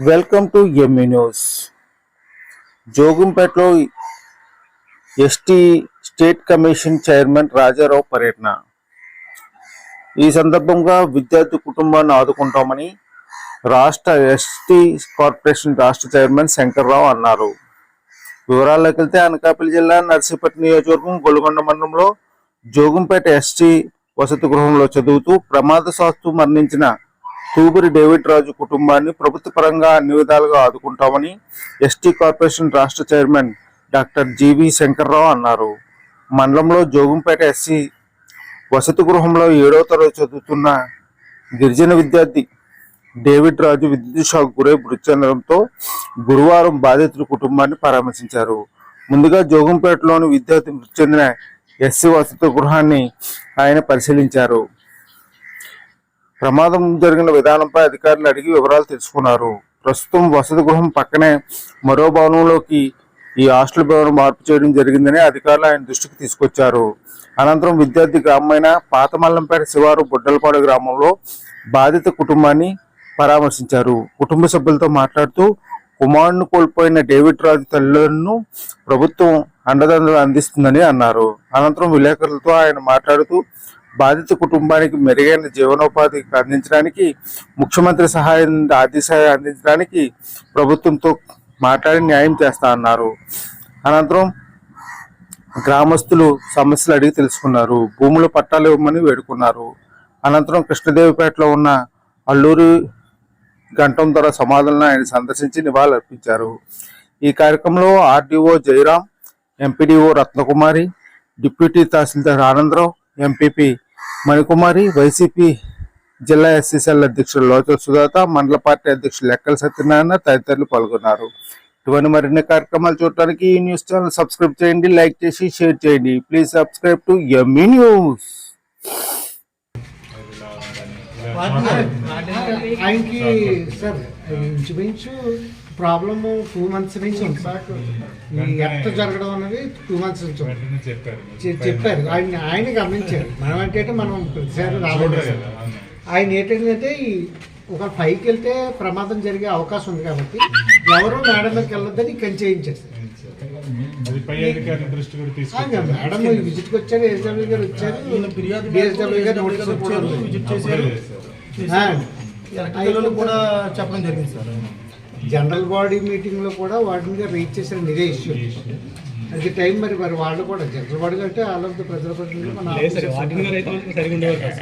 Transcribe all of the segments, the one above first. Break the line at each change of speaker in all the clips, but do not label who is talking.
Welcome to ME news జోగంపేటలో ST state commission chairman Rajarao పర్యటన. ఈ సందర్భంగా విద్యార్థి కుటుంబాన్ని ఆదుకుంటామని రాష్ట్ర ఎస్టీ కార్పొరేషన్ రాష్ట్ర చైర్మన్ శంకర్రావు అన్నారు. వివరాల్లోకి వెళ్తే అనకాపల్లి జిల్లా నర్సీపట్నం నియోజకవర్గం గొల్గొండ మండలంలో జోగంపేట ఎస్టీ వసతి గృహంలో చదువుతూ ప్రమాదశాస్తు మరణించిన తూబురి డేవిడ్ రాజు కుటుంబాన్ని ప్రభుత్వ పరంగా అన్ని విధాలుగా ఆదుకుంటామని ఎస్టీ కార్పొరేషన్ రాష్ట్ర చైర్మన్ డాక్టర్ జీవి శంకర్రావు అన్నారు. మండలంలో జోగంపేట ఎస్సీ వసతి గృహంలో ఏడవ తరగతి చదువుతున్న గిరిజన విద్యార్థి డేవిడ్ రాజు విద్యుత్ షాక్ గురై మృతి చెందడంతో గురువారం బాధితుల కుటుంబాన్ని పరామర్శించారు. ముందుగా జోగంపేటలోని విద్యార్థి మృతి చెందిన ఎస్సీ వసతి గృహాన్ని ఆయన పరిశీలించారు. ప్రమాదం జరిగిన విధానంపై అధికారులు అడిగి వివరాలు తెలుసుకున్నారు. ప్రస్తుతం వసతి గృహం పక్కనే మరో భవనంలోకి ఈ హాస్టల్ భవనం మార్పు చేయడం జరిగిందని అధికారులు ఆయన దృష్టికి తీసుకొచ్చారు. అనంతరం విద్యార్థి గ్రామమైన పాతమల్లంపేట శివారు బుడ్డలపాడు గ్రామంలో బాధిత కుటుంబాన్ని పరామర్శించారు. కుటుంబ సభ్యులతో మాట్లాడుతూ కుమారుడిని కోల్పోయిన డేవిడ్ రాజు తల్లులను ప్రభుత్వం అండదండలు అందిస్తుందని అన్నారు. అనంతరం విలేకరులతో ఆయన మాట్లాడుతూ బాధిత కుటుంబానికి మెరుగైన జీవనోపాధి అందించడానికి ముఖ్యమంత్రి సహాయం ఆర్థిక సహాయం అందించడానికి ప్రభుత్వంతో మాట్లాడి న్యాయం చేస్తా అన్నారు. అనంతరం గ్రామస్తులు సమస్యలు అడిగి తెలుసుకున్నారు. భూముల పట్టాలు ఇవ్వమని వేడుకున్నారు. అనంతరం కృష్ణదేవిపేటలో ఉన్న అల్లూరి గంటం ద్వారా సమాధులను ఆయన సందర్శించి నివాళులర్పించారు ఈ కార్యక్రమంలో RDO Jayaram MPDO Ratnakumari deputy tahsildar Anandarao MPP Manikumari YCP జిల్లా ఎస్సీసీఎల్ అధ్యక్షులు లోచల్ సుధాత మండల పార్టీ అధ్యక్షులు లెక్కల సత్యనారాయణ తదితరులు పాల్గొన్నారు. ఇటువంటి మరిన్ని కార్యక్రమాలు చూడటానికి ఈ న్యూస్ ఛానల్ సబ్స్క్రైబ్ చేయండి లైక్ చేసి షేర్ చేయండి. Please subscribe to ME news.
ఆయనకి సార్ ఇంచుమించు ప్రాబ్లమ్ టూ మంత్స్ నుంచి ఉంది. సార్ ఈ ఎర్త్ జరగడం అనేది టూ మంత్స్ నుంచి ఉంది.
చెప్పారు.
ఆయన ఆయన గమనించారు. మనం అంటే మనం ప్రతిసారి రాలేదు సార్. ఆయన ఏంటంటే ఈ ఒక పైకి వెళ్తే ప్రమాదం జరిగే అవకాశం ఉంది కాబట్టి ఎవరు మేడం దగ్గరికి వెళ్ళొద్దని కంచె చేయించారు. సార్
అది పై అధికారుల దృష్టి కూడా
ఆ,
తీసుకొచ్చారు
మేడం విజిట్కి వచ్చారు ఎస్డబ్ల్యూ గారు వచ్చారు బిఎస్డబ్ల్యూ గారు కూడా ఉంది.
విజిట్ చేశారు. కూడా చెప్పడం జరిగింది సార్.
జనరల్ బాడీ మీటింగ్లో కూడా వాటిని రీచ్ చేసిన ఇదే ఇష్యూ అది టైం మరి మరి వాళ్ళు కూడా జనరల్ బాడీ అంటే ఆల్ ఆఫ్ ద ప్రజల ప్రతినిధులు మన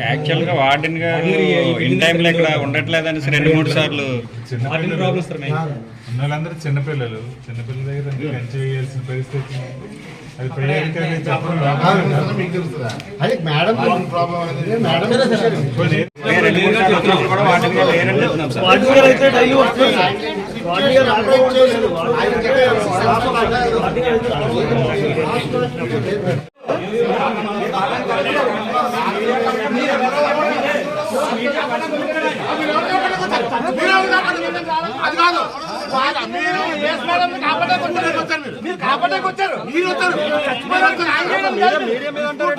యాక్చువల్గా వార్డెన్ గారు ఇన్ టైం లో ఇక్కడ ఉండట్లేదని రెండు మూడు సార్లు
వాళ్ళందరూ చిన్నపిల్లలు. చిన్నపిల్లల దగ్గర కంచి వేయాల్సిన పరిస్థితి. అది
మేడం అదే మేడం
కూడా
డైలీ
అది కాదు మీరు మేడం కాపాడే వచ్చారు మీరు కాపాడే వచ్చారు మీరు వచ్చారు మీడియం మీద అంటారు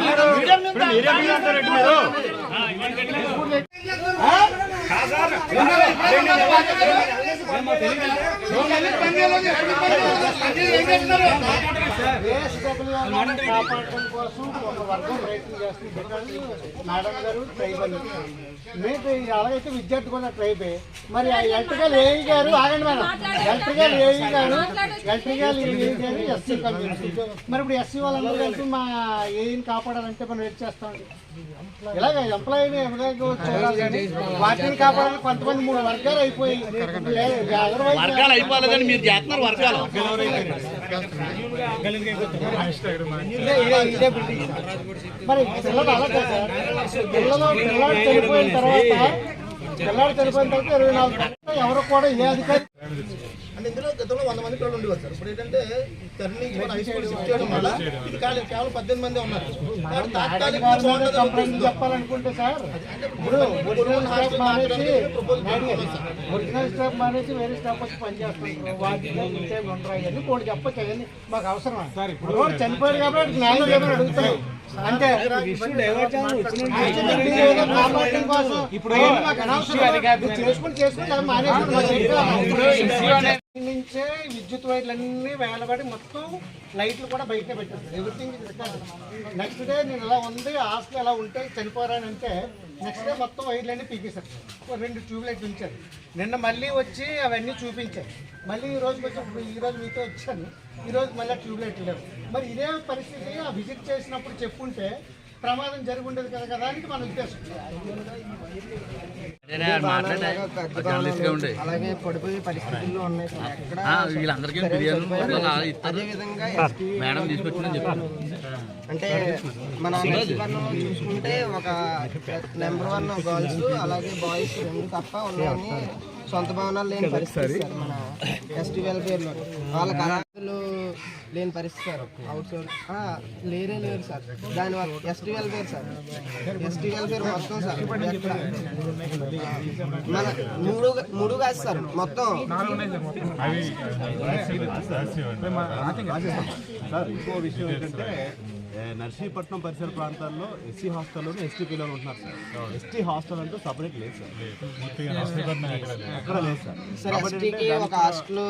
మీడియం మీద అంటారు మీరు
కాపాడటం కోసం ఒక వర్గం ప్రయత్నం చేస్తుంది మేడం గారు ట్రైబల్ మీకు అలాగైతే విద్యార్థి కూడా ట్రైబే మరి ఎలక్ట్రికల్ ఏఈ గారు ఆగండి మేడం ఎలక్ట్రికల్ ఏఈ గారు ఎలక్ట్రికల్ ఏఈ గారు ఎస్సీ కమ్యూనిటీ మరి ఇప్పుడు ఎస్సీ వాళ్ళందరూ కలిసి మా ఏఈని కాపాడాలంటే మనం ఏం చేస్తామండి ఇలాగ ఎంప్లాయీని చూడాలి వాటిని కాపాడాలని కొంతమంది మూడు వర్గాలు అయిపోయి వర్గాలు
అయిపోలేదని మీరు చేస్తున్నారు వర్గాలు.
మరి పిల్లలు సార్ పిల్లలు పిల్లాడు చనిపోయిన తర్వాత పిల్లాడు చనిపోయిన తర్వాత ఇరవై నాలుగు ఎవరు కూడా ఏ అధికారి
అంటే ఇందులో గతంలో వంద మంది పిల్లలు ఉండేవారు సార్ ఇప్పుడు ఏంటంటే టర్నింగ్ హై స్కూల్ షిఫ్ట్ చేయడం వల్ల ఇది కేవలం కేవలం పద్దెనిమిది మంది ఉన్నారు.
చెప్పాలనుకుంటే సార్ ఇప్పుడు ఒరిజినల్ స్టాఫ్ మానేసి ఒరిజినల్ స్టాఫ్ మానేసి వేరే స్టాఫ్ వచ్చి పనిచేస్తున్నారు వాటిలో ఉండరు అవన్నీ కూడా చెప్పచ్చు అవన్నీ మాకు అవసరం ఇప్పుడు చనిపోయారు కాబట్టి న్యాయం చేయమని అడుగుతున్నాం అంటే ఇప్పుడు చేసుకుని నుంచే విద్యుత్ వైర్లన్నీ వేలబడి మొత్తం లైట్లు కూడా బయటనే పెట్టారు ఎవ్రీథింగ్ నెక్స్ట్ డే నేను ఇలా ఉంది హాస్టల్ ఎలా ఉంటే చనిపోరాని అంటే నెక్స్ట్ డే మొత్తం వైర్లన్నీ పీకేశారు. రెండు ట్యూబ్ లైట్ ఉంచారు. నిన్న మళ్ళీ వచ్చి అవన్నీ చూపించారు. మళ్ళీ ఈ రోజు వచ్చి ఈ రోజు మీతో వచ్చాను. ఈరోజు మళ్ళీ ట్యూబ్ లైట్లు లేవు. మరి ఇదే పరిస్థితి ఆ విజిట్ చేసినప్పుడు చెప్పుంటే ప్రమాదం జరిగి ఉండేది కదా కదా అని మన ఉద్దేశం.
అలాగే పడిపోయే పరిస్థితుల్లో ఉన్నాయి. మేడం అంటే మన చూసుకుంటే ఒక నెంబర్ వన్ గర్ల్స్ అలాగే బాయ్స్ రెండు తప్ప ఉన్నాయని సొంత భవనాలు లేని పరిస్థితి మన ఎస్టీ వెల్ఫేర్లో వాళ్ళకి లేని పరిస్థితి సార్. అవుట్ సోర్స్ లేరే లేరు సార్. దానివల్ల ST welfare sir. ST welfare మొత్తం సార్. మన మూడు మూడు కాదు సార్. మొత్తం.
సార్ ఇంకో విషయం ఏంటంటే నర్సీపట్నం పరిసర ప్రాంతాల్లో ఎస్సీ హాస్టల్లోనే ఎస్టీ పిల్లలు ఉంటున్నారు సార్. ఎస్టీ హాస్టల్ అంటూ సపరేట్ లేదు సార్.
ఎక్కడ లేదు.
సార్.
ఒక హాస్టల్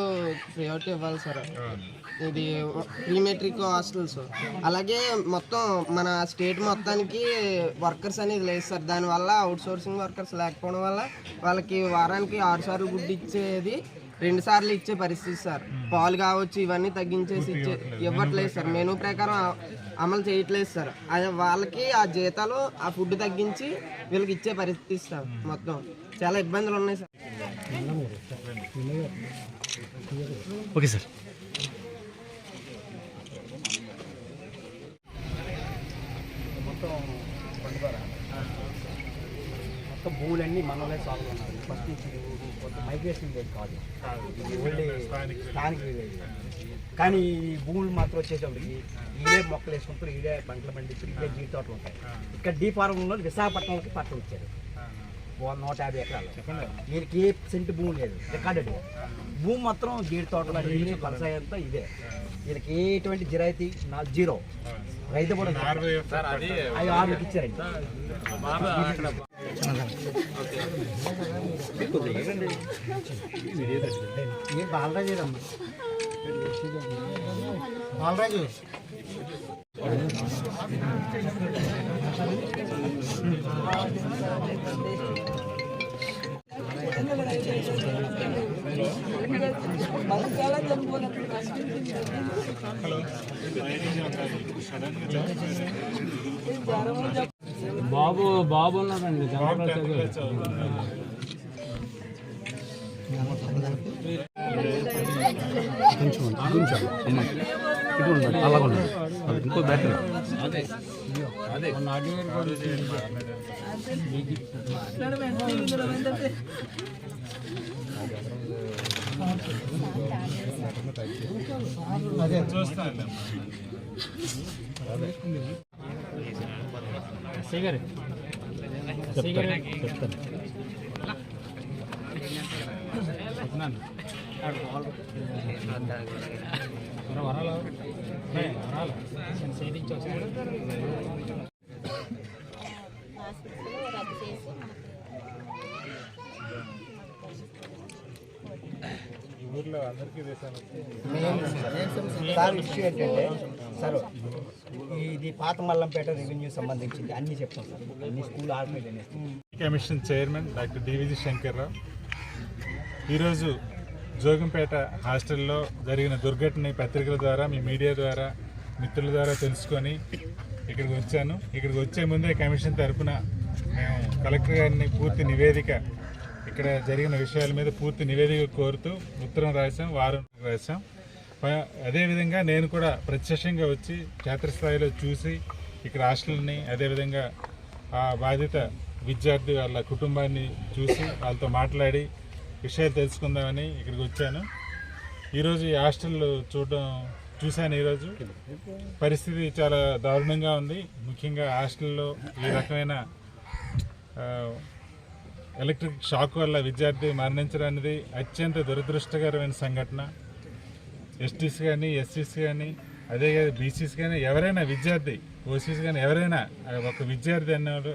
ప్రియారిటీ ఇవ్వాలి సార్. ఇది ప్రీ మెట్రిక్ హాస్టల్స్ అలాగే మొత్తం మన స్టేట్ మొత్తానికి వర్కర్స్ అనేది లేదు సార్ దానివల్ల అవుట్ సోర్సింగ్ వర్కర్స్ లేకపోవడం వల్ల వాళ్ళకి వారానికి ఆరు సార్లు గుడ్డు ఇచ్చేది రెండు సార్లు ఇచ్చే పరిస్థితి సార్ పాలు కావచ్చు ఇవన్నీ తగ్గించేసి ఇచ్చే ఇవ్వట్లేదు సార్ మెనూ ప్రకారం అమలు చేయట్లేదు సార్ అది వాళ్ళకి ఆ జీతాలు ఆ ఫుడ్ తగ్గించి వీళ్ళకి ఇచ్చే పరిస్థితి సార్ మొత్తం. చాలా ఇబ్బందులు ఉన్నాయి సార్
ఓకే సార్
మొత్తం భూములన్నీ మనలే సాగులు ఉన్నారు ఫస్ట్ నుంచి కొంత మైగ్రేషన్ విలేజ్ కాదు. ఇది ఓన్లీ స్థానిక కానీ ఈ భూములు మాత్రం వచ్చేటప్పటికి ఇదే మొక్కలు వేసుకుంటారు ఇదే పంటలు పండించారు ఇదే జీడి తోటలు ఉంటాయి. ఇక్కడ డీ ఫార్మ్ ఉన్న విశాఖపట్నంకి పట్టణం ఇచ్చారు. నూట యాభై ఎకరాలు. దీనికి ఏ సెంటు భూమి లేదు రికార్డెడ్. భూమి మాత్రం జీడి తోటలు అంతా ఇదే. దీనికి ఎటువంటి జిరాయితీ నా జీరో. రైతు కూడా అవి ఆరుకి ఇచ్చారండి.
మీరు బాలరాజు. అమ్మ బాలరాజు
బాబు బాబు ఉన్నారండి అలాగ ఉండండి అది ఇంకో సిగరెట్ చెప్తాను చెప్తున్నాను వరాలు వరాలు సేవించి వచ్చాడు
ఊర్లో అందరికీ దేశాలు
సార్ ఇష్యూ ఏంటంటే సార్ ఇది పాత మల్లంపేట రెవెన్యూ సంబంధించింది. అన్ని చెప్తాం సార్. అన్ని school
commission chairman doctor DVG Shankarrao. ఈరోజు జోగంపేట హాస్టల్లో జరిగిన దుర్ఘటన పత్రికల ద్వారా మీ మీడియా ద్వారా మిత్రుల ద్వారా తెలుసుకొని ఇక్కడికి వచ్చాను. ఇక్కడికి వచ్చే ముందే కమిషన్ తరపున మేము కలెక్టర్ గారిని పూర్తి నివేదిక ఇక్కడ జరిగిన విషయాల మీద పూర్తి నివేదిక కోరుతూ ఉత్తరం రాశాం వారం రాశాం. ప- అదేవిధంగా నేను కూడా ప్రత్యక్షంగా వచ్చి క్షేత్రస్థాయిలో చూసి ఇక్కడ హాస్టల్ని అదేవిధంగా ఆ బాధిత విద్యార్థి వాళ్ళ కుటుంబాన్ని చూసి వాళ్ళతో మాట్లాడి విషయాలు తెలుసుకుందామని ఇక్కడికి వచ్చాను. ఈరోజు ఈ హాస్టల్ చూడడం చూశాను ఈరోజు. పరిస్థితి చాలా దారుణంగా ఉంది. ముఖ్యంగా హాస్టల్లో ఈ రకమైన ఎలక్ట్రిక్ షాక్ వల్ల విద్యార్థి మరణించడం అనేది అత్యంత దురదృష్టకరమైన సంఘటన. ఎస్టీస్ కానీ ఎస్సీస్ కానీ అదే బీసీస్ కానీ ఎవరైనా విద్యార్థి ఓసీస్ కానీ ఎవరైనా ఒక విద్యార్థి అన్నారు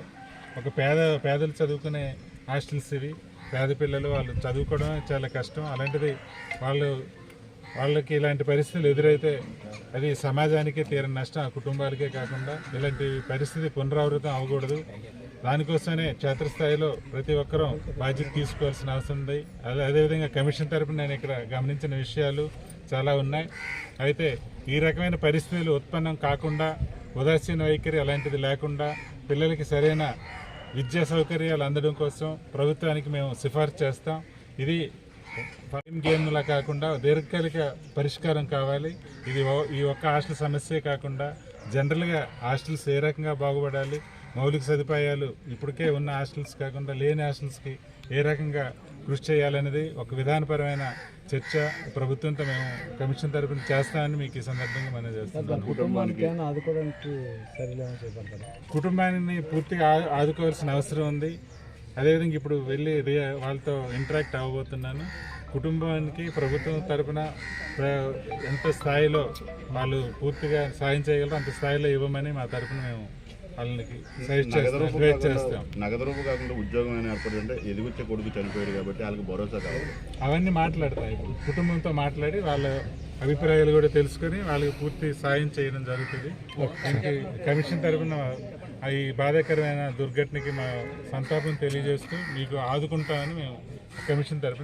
ఒక పేద పేదలు చదువుకునే హాస్టల్స్ ఇవి. పేద పిల్లలు వాళ్ళు చదువుకోవడం చాలా కష్టం. అలాంటిది వాళ్ళు వాళ్ళకి ఇలాంటి పరిస్థితులు ఎదురైతే అది సమాజానికి తీరని నష్టం ఆ కుటుంబాలకే కాకుండా ఇలాంటి పరిస్థితి పునరావృతం అవ్వకూడదు. దానికోసమే క్షేత్రస్థాయిలో ప్రతి ఒక్కరూ బాధ్యత తీసుకోవాల్సిన అవసరం ఉంది. అదే అదేవిధంగా కమిషన్ తరపున నేను ఇక్కడ గమనించిన విషయాలు చాలా ఉన్నాయి. అయితే ఈ రకమైన పరిస్థితులు ఉత్పన్నం కాకుండా ఉదాసీన వైఖరి అలాంటిది లేకుండా పిల్లలకి సరైన విద్యా సౌకర్యాలు అందడం కోసం ప్రభుత్వానికి మేము సిఫార్సు చేస్తాం. ఇది ఫైన్ గేమ్లా కాకుండా దీర్ఘకాలిక పరిష్కారం కావాలి. ఇది ఈ ఒక్క హాస్టల్ సమస్యే కాకుండా జనరల్గా హాస్టల్స్ ఏ రకంగా బాగుపడాలి మౌలిక సదుపాయాలు ఇప్పటికే ఉన్న హాస్టల్స్ కాకుండా లేని హాస్టల్స్కి ఏ రకంగా కృషి చేయాలనేది ఒక విధానపరమైన చర్చ ప్రభుత్వంతో మేము కమిషన్ తరపున చేస్తామని మీకు ఈ సందర్భంగా మనం
చేపడతారు
కుటుంబాన్ని పూర్తిగా ఆదుకోవాల్సిన అవసరం ఉంది. అదేవిధంగా ఇప్పుడు వెళ్ళి వాళ్ళతో ఇంటరాక్ట్ అవ్వబోతున్నాను. కుటుంబానికి ప్రభుత్వం తరపున ప్ర- ఎంత స్థాయిలో వాళ్ళు పూర్తిగా సాయం చేయగలరో అంత స్థాయిలో ఇవ్వమని మా తరపున మేము వాళ్ళకి
నగదు రూపు కాకుండా ఉద్యోగం అని ఏర్పడిందంటే ఎదిగొచ్చే కొడుకు చనిపోయాడు కాబట్టి వాళ్ళకి భరోసా కావాలి.
అవన్నీ మాట్లాడతాం ఇప్పుడు. కుటుంబంతో మాట్లాడి వాళ్ళ అభిప్రాయాలు కూడా తెలుసుకొని వాళ్ళకి పూర్తి సాయం చేయడం జరుగుతుంది. దీనికి కమిషన్ తరపున ఈ బాధాకరమైన దుర్ఘటనకి మా సంతాపం తెలియజేస్తూ మీకు ఆదుకుంటామని మేము కమిషన్ తరపున